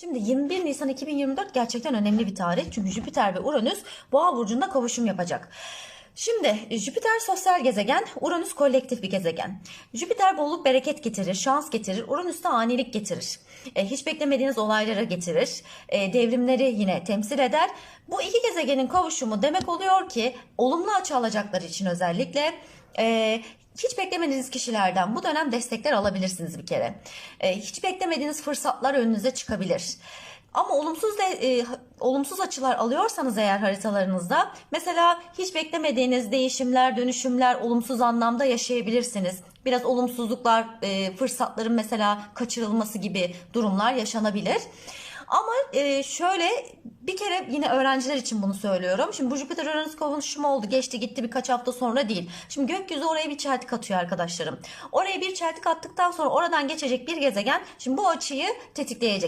Şimdi 21 Nisan 2024 gerçekten önemli bir tarih. Çünkü Jüpiter ve Uranüs Boğa burcunda kavuşum yapacak. Şimdi Jüpiter sosyal gezegen, Uranüs kolektif bir gezegen. Jüpiter bolluk bereket getirir, şans getirir, Uranüs de anilik getirir. E, hiç beklemediğiniz olaylara getirir, e, devrimleri yine temsil eder. Bu iki gezegenin kavuşumu demek oluyor ki olumlu açı alacakları için özellikle e, hiç beklemediğiniz kişilerden bu dönem destekler alabilirsiniz bir kere. E, hiç beklemediğiniz fırsatlar önünüze çıkabilir. Ama olumsuz de, e, olumsuz açılar alıyorsanız eğer haritalarınızda mesela hiç beklemediğiniz değişimler, dönüşümler olumsuz anlamda yaşayabilirsiniz. Biraz olumsuzluklar, e, fırsatların mesela kaçırılması gibi durumlar yaşanabilir. Ama e, şöyle bir kere yine öğrenciler için bunu söylüyorum. Şimdi bu Jüpiter Uranüs kavuşumu oldu. Geçti gitti birkaç hafta sonra değil. Şimdi gökyüzü oraya bir çeltik atıyor arkadaşlarım. Oraya bir çeltik attıktan sonra oradan geçecek bir gezegen şimdi bu açıyı tetikleyecek.